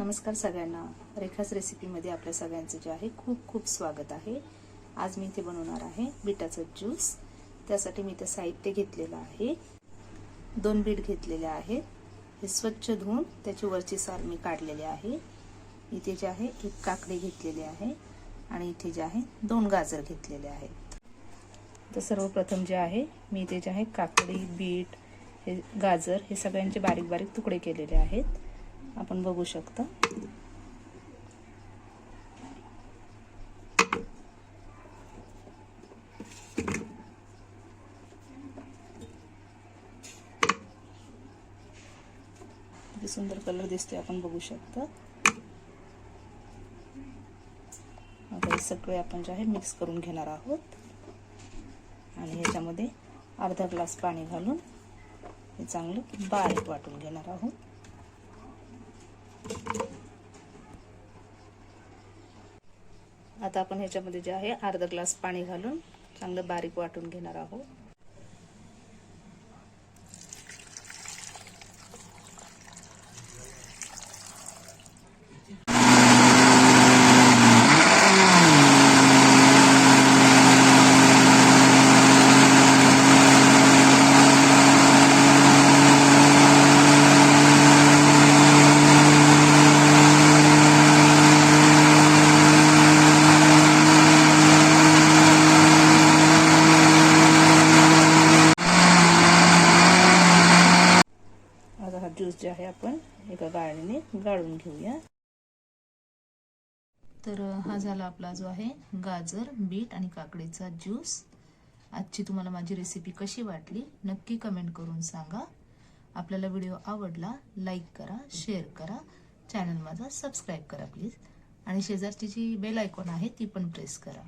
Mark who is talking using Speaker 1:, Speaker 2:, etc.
Speaker 1: नमस्कार सगळ्यांना. रेखाच रेसिपीमध्ये आपल्या सगळ्यांचं जे आहे खूप खूप स्वागत आहे. आज मी इथे बनवणार आहे बीटाचं ज्यूस. त्यासाठी मी ते साहित्य घेतलेलं आहे. दोन बीट घेतलेले आहेत. हे स्वच्छ धुवून त्याची वरची साल मी काढलेली आहे. इथे जे आहे एक काकडी घेतलेली आहे आणि इथे जे आहे दोन गाजर घेतलेले आहेत. तर सर्वप्रथम जे आहे मी इथे जे आहे काकडी बीट हे गाजर हे सगळ्यांचे बारीक बारीक तुकडे केलेले आहेत. आपण बघू शकतो. सुंदर कलर दिसतोय आपण बघू शकतो. आता हे सगळे आपण जे आहे मिक्स करून घेणार आहोत. आणि ह्याच्यामध्ये अर्धा ग्लास पाणी घालून हे चांगलं बारीक वाटून घेणार आहोत. आता आपण ह्याच्यामध्ये जे आहे अर्धा ग्लास पाणी घालून चांगलं बारीक वाटून घेणार आहोत. ज्यूस जे आहे आपण एका गाळणीने गाळून घेऊया. तर हा झाला आपला जो आहे गाजर बीट आणि काकडीचा ज्यूस. आजची तुम्हाला माझी रेसिपी कशी वाटली नक्की कमेंट करून सांगा. आपल्याला व्हिडिओ आवडला लाईक करा शेअर करा. चॅनल माझा सबस्क्राईब करा प्लीज आणि शेजारची जी बेल आयकॉन आहे ती पण प्रेस करा.